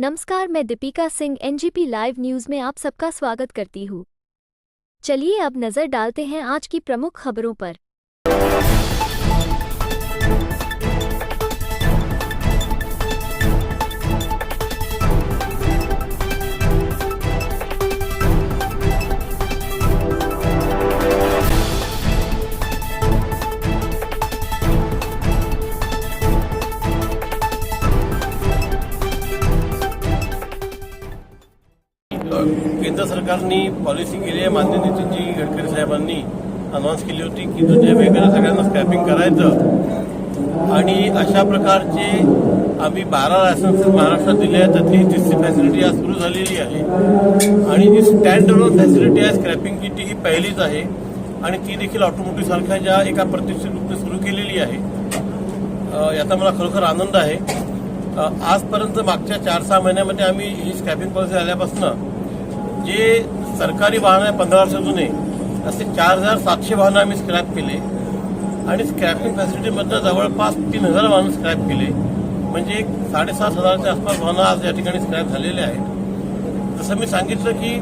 नमस्कार मैं Deepika Singh NGP live news में आप सबका स्वागत करती हूँ। चलिए अब नजर डालते हैं आज की प्रमुख खबरों पर। राज्य सरकारने पॉलिसी केली आहे. मान्य नितीनजी गडकरी साहेबांनी अनाऊन्स केली होती की जुन्या वेगळ्या सगळ्यांना स्क्रॅपिंग करायचं. आणि अशा प्रकारचे आम्ही बारा लायसन्स महाराष्ट्रात दिले आहेत. त्यातली तिसरी फॅसिलिटी आज सुरू झालेली आहे. आणि जी स्टँड अलोन फॅसिलिटी आहे स्क्रॅपिंगची ती ही पहिलीच आहे. आणि ती देखील ऑटोमोटिव्ह सारख्या ज्या एका प्रतिष्ठित रूपने सुरू केलेली आहे. याचा मला खरोखर आनंद आहे. आजपर्यंत मागच्या चार सहा महिन्यामध्ये आम्ही ही स्क्रॅपिंग पॉलिसी आल्यापासून जे सरकारी वाहन आहे पंधरा वर्ष जुने असे चार हजार सातशे वाहनं आम्ही स्क्रॅप केले. आणि स्क्रॅपिंग फॅसिलिटीमधनं जवळपास तीन हजार वाहनं स्क्रॅप केले. म्हणजे एक साडेसात हजारच्या आसपास वाहनं आज या ठिकाणी स्क्रॅप झालेले आहेत. जसं मी सांगितलं की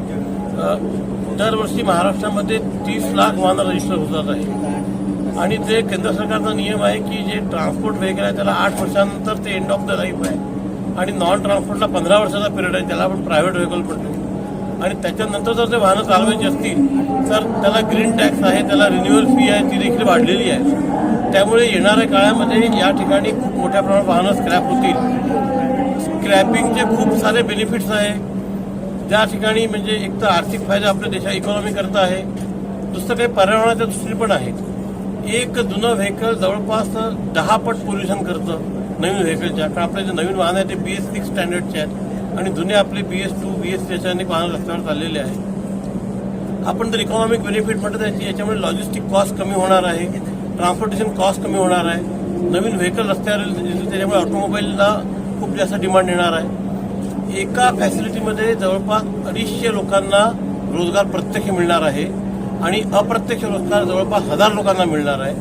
दरवर्षी महाराष्ट्रामध्ये तीस लाख वाहनं रजिस्टर होतात आहे आणि ते केंद्र सरकारचा नियम आहे की जे ट्रान्सपोर्ट व्हेकल आहे त्याला आठ वर्षानंतर ते एंड ऑफ द लाईफ आहे. आणि नॉन ट्रान्सपोर्टला पंधरा वर्षाचा पिरियड आहे त्याला आपण प्रायव्हेट व्हेकल म्हणतो. आणि त्याच्यानंतर जर ते वाहनं चालवायची असतील तर त्याला ग्रीन टॅक्स आहे त्याला रिन्युअल फी आहे ती देखील वाढलेली आहे. त्यामुळे येणाऱ्या काळामध्ये या ठिकाणी खूप मोठ्या प्रमाणात वाहनं स्क्रॅप होतील. स्क्रॅपिंगचे खूप सारे बेनिफिट्स आहे. त्या ठिकाणी म्हणजे एक तर आर्थिक फायदा आपल्या देशा इकॉनॉमी करता आहे. दुसरं काही पर्यावरणाच्या दृष्टीने पण आहे. एक जुनं व्हेकल जवळपास दहा पट पोल्युशन करतं नवीन व्हेकलच्या कारण आपले जे नवीन वाहन आहे ते बी एस सिक्स स्टँडर्डचे आहेत. आणि जुने आपले B S two B S three अनेक वाहन रस्त्यावर चाललेले आहे आपण जर इकॉनॉमिक बेनिफिट म्हटलं तर याच्यामुळे लॉजिस्टिक कॉस्ट कमी होणार आहे ट्रान्सपोर्टेशन कॉस्ट कमी होणार आहे. नवीन व्हेकल रस्त्यावर त्याच्यामुळे ऑटोमोबाईलला खूप जास्त डिमांड येणार आहे. एका फॅसिलिटीमध्ये जवळपास अडीचशे लोकांना रोजगार प्रत्यक्ष मिळणार आहे आणि अप्रत्यक्ष रोजगार जवळपास हजार लोकांना मिळणार आहे.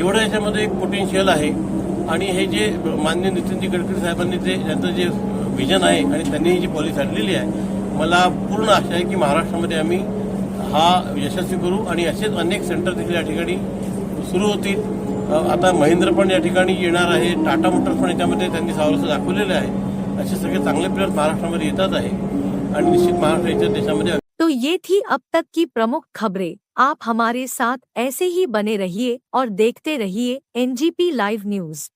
एवढं याच्यामध्ये एक पोटेन्शियल आहे. आणि हे जे मान्य नितीनजी गडकरी साहेबांनी ते त्यांचं जे विजन आहे आणि त्यांनी ही जी पॉलिसी आणलेली आहे मला पूर्ण आशा आहे की महाराष्ट्रामध्ये आम्ही हा यशस्वी करू आणि असेच अनेक सेंटर देखील या ठिकाणी सुरू होतील. आता महिंद्र पण या ठिकाणी येणार आहे टाटा मोटर्स पण याच्यामध्ये त्यांनी सावरसं दाखवलेलं आहे. असे सगळे चांगले प्लेयर महाराष्ट्रामध्ये येतात आहे. आणि निश्चित महाराष्ट्र याच्या देशामध्ये तो ये थी अब तक की प्रमुख खबरें। आप हमारे साथ ऐसे ही बने रहिए और देखते रहिए एनजीपी लाइव न्यूज